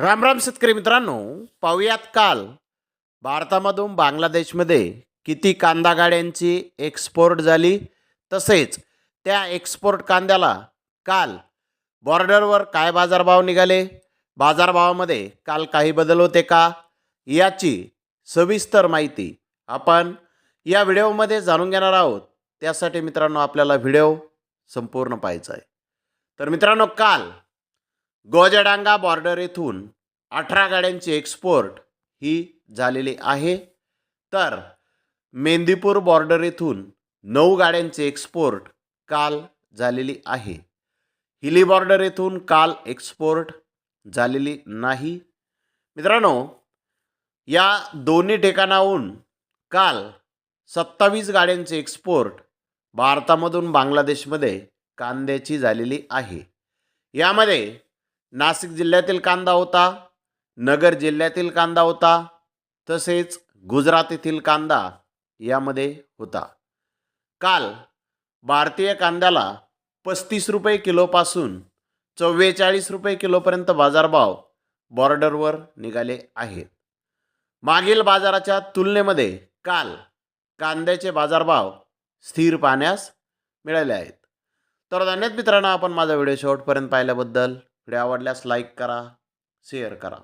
राम राम शेतकरी मित्रांनो पाहुयात काल भारतामधून बांगलादेशमध्ये किती कांदा गाड्यांची एक्सपोर्ट झाली. तसेच त्या एक्सपोर्ट कांद्याला काल बॉर्डरवर काय बाजारभाव निघाले? बाजारभावामध्ये काल काही बदल होते का? याची सविस्तर माहिती आपण या व्हिडिओमध्ये जाणून घेणार आहोत. त्यासाठी मित्रांनो आपल्याला व्हिडिओ संपूर्ण पाहायचा आहे. तर मित्रांनो काल गोजडांगा बॉर्डर येथून अठरा गाड्यांची एक्सपोर्ट ही झालेली आहे. तर मेंदीपूर बॉर्डर येथून नऊ गाड्यांची एक्सपोर्ट काल झालेली आहे. हिली बॉर्डर येथून काल एक्सपोर्ट झालेली नाही. मित्रांनो या दोन्ही ठिकाणाहून काल सत्तावीस गाड्यांची एक्सपोर्ट भारतामधून बांगलादेशमध्ये कांद्याची झालेली आहे. यामध्ये नाशिक जिल्ह्यातील कांदा होता नगर जिल्ह्यातील कांदा होता तसेच गुजरात येथील कांदा यामध्ये होता. काल भारतीय कांद्याला पस्तीस रुपये किलोपासून चव्वेचाळीस रुपये किलोपर्यंत बाजारभाव बॉर्डरवर निघाले आहेत. मागील बाजाराच्या तुलनेमध्ये काल कांद्याचे बाजारभाव स्थिर पाहण्यास मिळाले आहेत. तर धन्यवाद मित्रांनो आपण माझा व्हिडिओ शेवटपर्यंत पाहिल्याबद्दल. व्हिडिओ आवडल्यास लाईक करा शेअर करा.